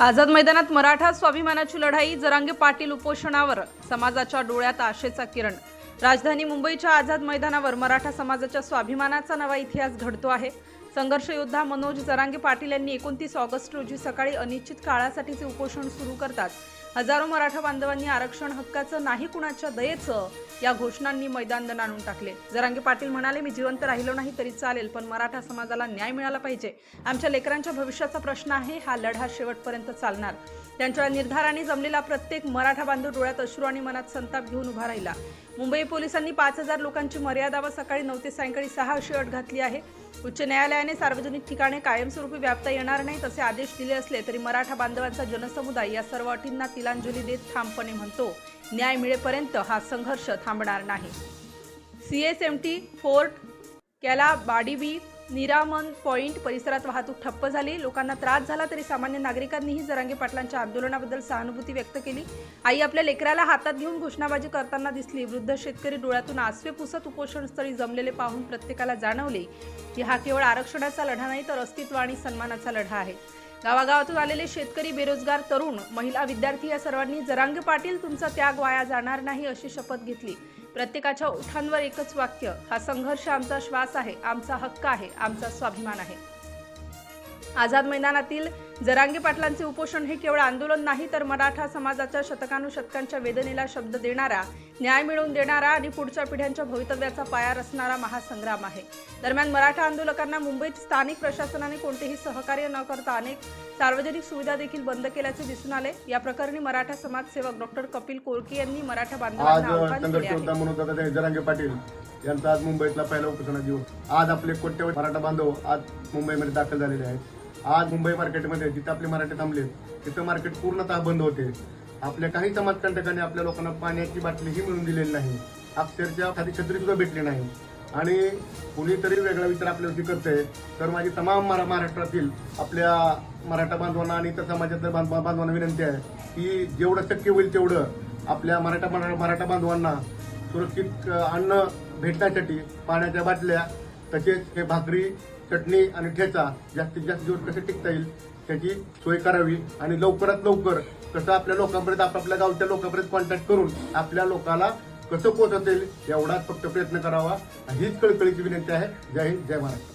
आझाद मैदानात मराठा स्वाभिमानाची लढाई जरांगे पाटील उपोषणावर समाजाच्या डोळ्यात आशेचा किरण. राजधानी मुंबईच्या आझाद मैदानावर मराठा समाजाच्या स्वाभिमानाचा नवा इतिहास घडतो आहे. संघर्ष योद्धा मनोज जरांगे पाटील यांनी एकोणतीस ऑगस्ट रोजी सकाळी अनिश्चित काळासाठीचे उपोषण सुरू करतात. हजारो मराठा बांधवांनी आरक्षण हक्काचं नाही कुणाच्या दयेचं या घोषणांनी मैदान आणून टाकले. जरांगे पाटील म्हणाले मी जिवंत राहिलो नाही तरी चालेल पण मराठा समाजाला न्याय मिळाला पाहिजे. आमच्या लेकरांच्या भविष्याचा प्रश्न आहे हा लढा शेवटपर्यंत चालणार. त्यांच्या निर्धाराने जमलेला प्रत्येक मराठा बांधव डोळ्यात अश्रू आणि मनात संताप घेऊन उभा राहिला. मुंबई पोलिसांनी पाच हजार लोकांची मर्यादा व सकाळी नऊ ते सायंकाळी सहा अशी अट घातली आहे. उच्च न्यायालयाने सार्वजनिक ठिकाणे कायमस्वरूपी व्यापता येणार नाहीत असे आदेश दिले असले तरी मराठा बांधवांचा जनसमुदाय या सर्व अटींना तिलांजली देत ठामपणे म्हणतो. न्याय मिळेपर्यंत हा संघर्ष थांबणार नाही. C S M T fort कॅला बाडीबी निरामन पॉइंट परिसरात वाहतूक ठप्प झाली. लोकांना त्रास झाला तरी सामान्य नागरिकांनीही जरांगे पाटलांच्या आंदोलनाबद्दल सहानुभूती व्यक्त केली. आई आपल्या लेकराला हातात घेऊन घोषणाबाजी करताना दिसली. वृद्ध शेतकरी डोळ्यातून आसवे पुसत उपोषणस्थळी जमलेले पाहून प्रत्येकाला जाणवले की हा केवळ आरक्षणाचा लढा नाही तर अस्तित्व आणि सन्मानाचा लढा आहे. गावागावातून आलेले शेतकरी बेरोजगार तरुण महिला विद्यार्थी या सर्वांनी जरांगे पाटील तुमचा त्याग वाया जाणार नाही अशी शपथ घेतली. प्रत्येकाच्या ओठांवर एकच वाक्य हा संघर्ष आमचा श्वास आहे आमचा हक्क आहे आमचा स्वाभिमान आहे. आझाद मैदानातील जरांगे पाटलांचे उपोषण हे केवळ आंदोलन नाही तर मराठा समाजाच्या शतकानुशतकांच्या वेदनेला शब्द देणारा न्याय मिळवून देणारा आणि पुढच्या पिढ्यांच्या भवितव्याचा पाया रचणारा महासंग्राम आहे. दरम्यान मराठा आंदोलकांना मुंबईत स्थानिक प्रशासनाने कोणतेही सहकार्य न करता अनेक सार्वजनिक सुविधा देखील बंद केल्याचे दिसून आले. या प्रकरणी मराठा समाजसेवक डॉक्टर कपिल कोळके यांनी मराठा बांधवांना जरांगे पाटील. यांचा आज मुंबईतला पहिला उपोषणाचा दिवस आज आपले कोट्यवधी मराठा बांधव आज मुंबईमध्ये दाखल झालेले आहेत. आज मुंबई मार्केटमध्ये जिथे आपले मराठे थांबले तिथं मार्केट पूर्णतः बंद होते. आपल्या काही समाजकंटकांनी आपल्या लोकांना पाण्याची बाटलीही मिळून दिलेली नाही. अक्षरच्या खाली छत्री सुद्धा भेटली नाही. आणि कुणीतरी वेगळा विचार आपल्यावरती करतंय. तर माझी तमाम मरा महाराष्ट्रातील आपल्या मराठा बांधवांना आणि इतर समाजातल्या बांधवा बांधवांना विनंती आहे की जेवढं शक्य होईल तेवढं आपल्या मराठा मरा- मराठा बांधवांना सुरक्षित अन्न भेटण्यासाठी पाण्याच्या बाटल्या तसेच हे भाकरी चटणी आणि ठेचा जास्तीत जास्त दिवस कसे टिकता येईल त्याची सोय करावी आणि लवकरात लवकर कसं आपल्या लोकांपर्यंत आपापल्या गावच्या लोकांपर्यंत कॉन्टॅक्ट करून आपल्या लोकांना कसं पोहोचवता येईल एवढाच फक्त प्रयत्न करावा. हीच कळकळीची विनंती आहे. जय हिंद जय महाराष्ट्र.